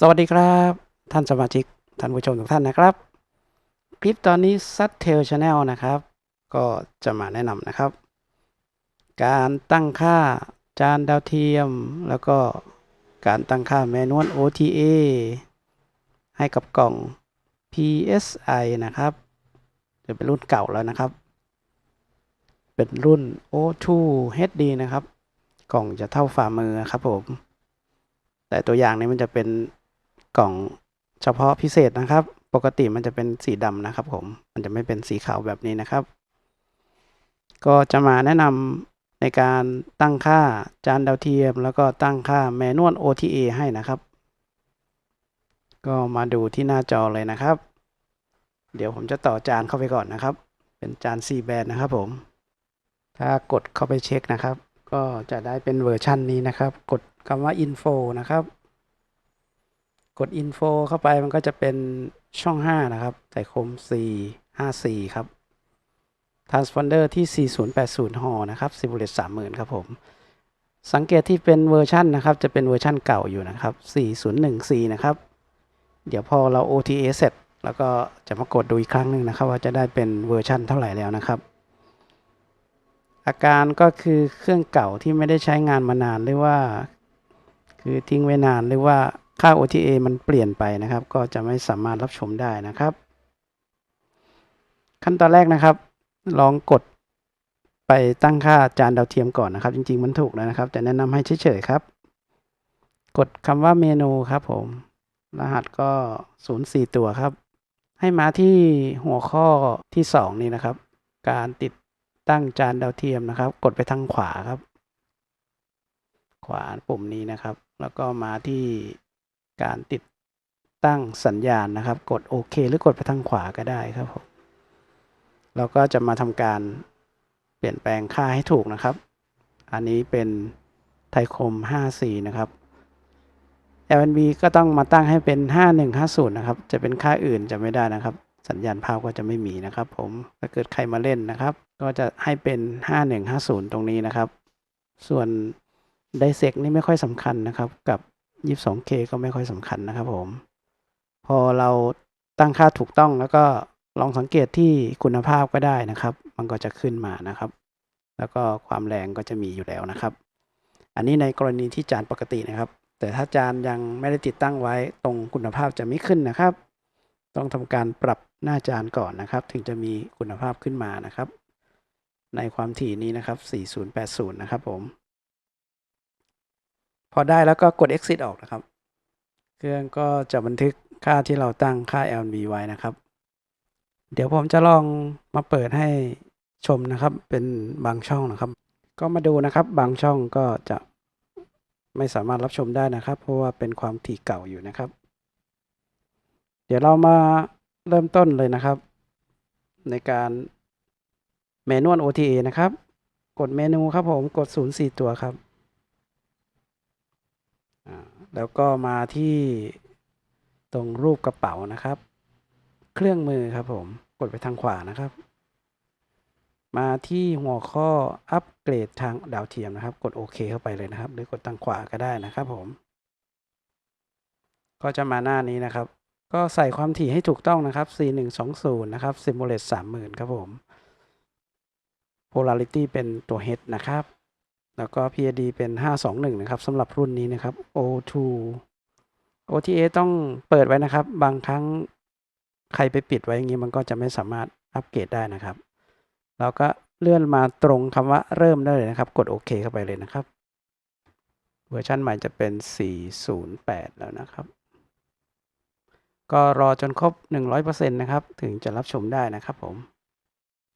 สวัสดีครับ ท่านสมาชิก ท่านผู้ชมทุกท่านนะครับ คลิปตอนนี้ซัดเทลชาแนลนะครับ ก็จะมาแนะนำนะครับ การตั้งค่าจานดาวเทียม แล้วก็การตั้งค่าแมนนวล OTA ให้กับกล่อง PSI นะครับจะเป็นรุ่นเก่าแล้วนะครับ เป็นรุ่น O2 HD นะครับ กล่องจะเท่าฝ่ามือครับผมแต่ตัวอย่างนี้มันจะเป็น กล่องเฉพาะพิเศษนะครับ ปกติมันจะเป็นสีดำนะครับ ผม มันจะไม่เป็นสีขาวแบบนี้นะครับ ก็จะมาแนะนำในการตั้งค่าจานดาวเทียม แล้วก็ตั้งค่าแมนนวล OTA ให้นะครับ ก็มาดูที่หน้าจอเลยนะครับ เดี๋ยวผมจะต่อจานเข้าไปก่อนนะครับ เป็นจาน C แบนนะครับผม ถ้ากดเข้าไปเช็คนะครับ ก็จะได้เป็นเวอร์ชันนี้นะครับ กดคำว่า info นะครับ กด info เข้าไปมันก็จะเป็นช่อง 5 นะครับใส่โคม 4 54 ครับ transponder ที่ 4080หอนะครับ simulate 30,000 ครับผม สังเกตที่เป็นเวอร์ชันนะครับ จะเป็นเวอร์ชันเก่าอยู่นะครับ 4014 นะครับ เดี๋ยวพอเรา OTA เสร็จ แล้วก็จะมากดดูอีกครั้งหนึ่งนะครับ ว่าจะได้เป็นเวอร์ชันเท่าไหร่แล้วนะครับอาการก็คือเครื่องเก่าที่ไม่ได้ใช้งานมานานหรือว่า คือทิ้งไว้นานหรือว่า ค่า OTA มันเปลี่ยนไปนะครับ ก็จะไม่สามารถรับชมได้นะครับ ขั้นตอนแรกนะครับ ลองกดไปตั้งค่าจานดาวเทียมก่อนนะครับ จริง ๆ มันถูกแล้วนะครับ แต่แนะนำให้เฉยๆครับ กดคำว่าเมนูครับผม รหัสก็04ตัวครับ ให้มาที่หัวข้อที่ 2 นี่นะครับ การติดตั้งจานดาวเทียมนะครับ กดไปทางขวาครับ ขวาปุ่มนี้นะครับ แล้วก็มาที่ การติดตั้งสัญญาณนะครับ กดโอเคหรือกดไปทางขวาก็ได้ครับผมเราก็จะมาทำการเปลี่ยนแปลงค่าให้ถูกนะครับ อันนี้เป็นไทยคม 54 นะครับ LNB ก็ต้องมาตั้งให้เป็น 5150 นะครับ จะเป็นค่าอื่นจะไม่ได้นะครับ สัญญาณภาพก็จะไม่มีนะครับ ผม ถ้าเกิดใครมาเล่นนะครับ ก็จะให้เป็น 5150 ตรงนี้นะครับ ส่วนไดเซกนี่ไม่ค่อยสำคัญนะครับกับ 22K ก็ไม่ค่อยสำคัญนะครับผม พอเราตั้งค่าถูกต้องแล้วก็ลองสังเกตที่คุณภาพก็ได้นะครับ มันก็จะขึ้นมานะครับ แล้วก็ความแรงก็จะมีอยู่แล้วนะครับ อันนี้ในกรณีที่จานปกตินะครับ แต่ถ้าจานยังไม่ได้ติดตั้งไว้ตรงคุณภาพจะไม่ขึ้นนะครับ ต้องทำการปรับหน้าจานก่อนนะครับ ถึงจะมีคุณภาพขึ้นมานะครับ ในความถี่นี้นะครับ 4080 นะครับผม อได้แล้วก็กด exit ออกนะครับ เครื่องก็จะบันทึกค่าที่เราตั้งค่า LNB ไว้นะครับ เดี๋ยวผมจะลองมาเปิดให้ชมนะครับ เป็นบางช่องนะครับ ก็มาดูนะครับ บางช่องก็จะไม่สามารถรับชมได้นะครับ เพราะว่าเป็นความถี่เก่าอยู่นะครับ เดี๋ยวเรามาเริ่มต้นเลยนะครับ ในการเมนู OTA นะครับ กดเมนูครับผมกด 0 4 ตัวครับ แล้วก็มาที่ตรงรูปกระเป๋านะครับ เครื่องมือครับผม กดไปทางขวานะครับ มาที่หัวข้ออัปเกรดทางดาวเทียมนะครับ กดโอเคเข้าไปเลยนะครับ หรือกดทางขวาก็ได้นะครับผม ก็จะมาหน้านี้นะครับ ก็ใส่ความถี่ให้ถูกต้องนะครับ 4120 นะครับ Simulate 30,000 ครับผม Polarity เป็นตัว H นะครับ แล้วก็ PAD เป็น 521 นะครับสำหรับรุ่นนี้นะครับ O2 OTA ต้องเปิดไว้นะครับ บางครั้งใครไปปิดไว้อย่างนี้มันก็จะไม่สามารถอัปเกรดได้นะครับเราก็เลื่อนมาตรงคำว่าเริ่มได้เลยนะครับ กดโอเคเข้าไปเลยนะครับ เวอร์ชันใหม่จะเป็น 408 แล้วนะครับ ก็รอจนครบ 100%นะครับ ถึงจะรับชมได้นะครับผม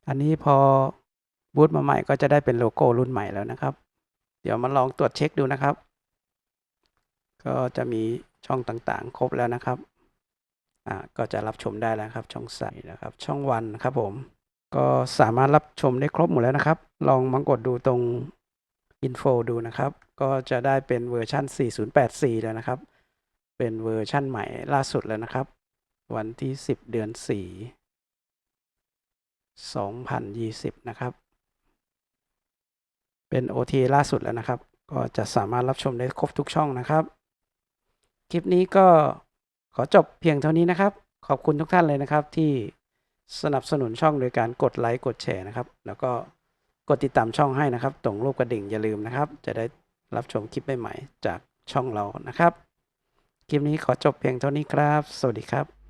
อันนี้พอบูตมาใหม่ก็จะได้เป็นโลโก้รุ่นใหม่แล้วนะครับ เดี๋ยวมาลองตรวจเช็คดูนะครับ ก็จะมีช่องต่างๆ ครบแล้วนะครับอ่าก็จะรับชมได้แล้วครับ ช่องใสนะครับ ช่องวันครับผม ก็สามารถรับชมได้ครบหมดแล้วนะครับ ลองมากดดูตรง info ดูนะครับ ก็จะได้เป็นเวอร์ชัน4084 แล้วนะครับ เป็นเวอร์ชั่นใหม่ล่าสุดแล้วนะครับ วันที่ 10 เดือน 4 2020 นะครับ เป็น OT ล่าสุดแล้วนะครับ ก็จะสามารถรับชมได้ครบทุกช่องนะครับ คลิปนี้ก็ขอจบเพียงเท่านี้นะครับ ขอบคุณทุกท่านเลยนะครับ ที่สนับสนุนช่องโดยการกดไลค์กดแชร์นะครับ แล้วก็กดติดตามช่องให้นะครับ ตรงรูปกระดิ่งอย่าลืมนะครับ จะได้รับชมคลิปใหม่ๆจากช่องเรานะครับ คลิปนี้ขอจบเพียงเท่านี้ครับ สวัสดีครับ